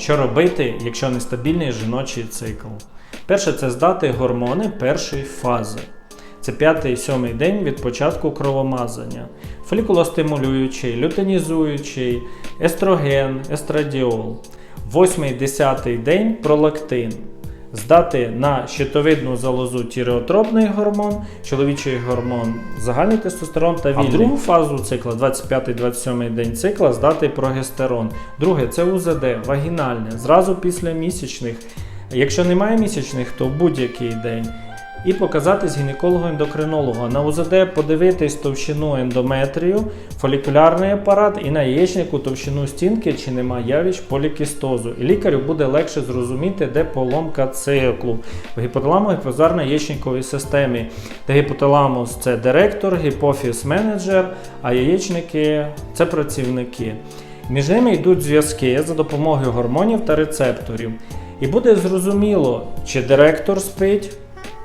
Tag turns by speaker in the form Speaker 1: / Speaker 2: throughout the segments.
Speaker 1: що робити, якщо нестабільний жіночий цикл. Перше це здати гормони першої фази. Це п'ятий сьомий день від початку кровомазання. Фолікулостимулюючий, лютинізуючий, естроген, естрадіол. Восьмий десятий день пролактин. Здати на щитовидну залозу тіреотропний гормон, чоловічий гормон, загальний тестостерон та вільний. А в другу фазу цикла, 25-27 день цикла, здати прогестерон. Друге це УЗД, вагінальне, зразу після місячних. Якщо немає місячних, то будь-який день. І показатись гінекологу-ендокринологу. На УЗД подивитись товщину ендометрію, фолікулярний апарат і на яєчнику товщину стінки, чи нема явищ полікістозу. І лікарю буде легше зрозуміти, де поломка циклу. В гіпоталамо-гіпозарно-яєчниковій системі, де гіпоталамус це директор, гіпофіз менеджер, а яєчники це працівники. Між ними йдуть зв'язки за допомогою гормонів та рецепторів. І буде зрозуміло, чи директор спить,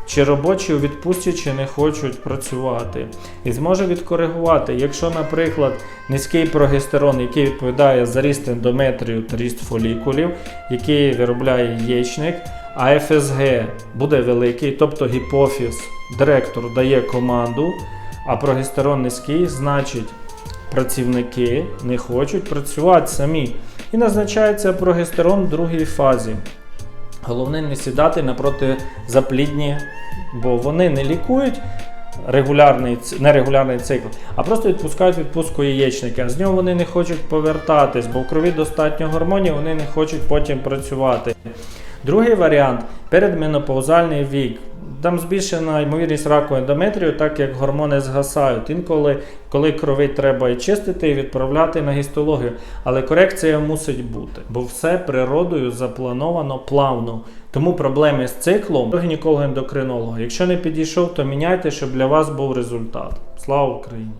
Speaker 1: чи робочі у відпустці, чи не хочуть працювати. І зможе відкоригувати, якщо, наприклад, низький прогестерон, який відповідає за ріст ендометрію та ріст фолікулів, який виробляє яєчник, а ФСГ буде великий, тобто гіпофіз, директор дає команду, а прогестерон низький, значить працівники не хочуть працювати самі. І назначається прогестерон в другій фазі. Головне не сідати напроти заплідні, бо вони не лікують регулярний, нерегулярний цикл, а просто відпускають відпустку яєчники. А з нього вони не хочуть повертатись, бо в крові достатньо гормонів, вони не хочуть потім працювати. Другий варіант передменопаузальний вік. Там збільшена ймовірність раку ендометрію, так як гормони згасають. Інколи, коли крови треба і чистити, і відправляти на гістологію. Але корекція мусить бути, бо все природою заплановано плавно. Тому проблеми з циклом до гінеколога-ендокринолога. Якщо не підійшов, то міняйте, щоб для вас був результат. Слава Україні!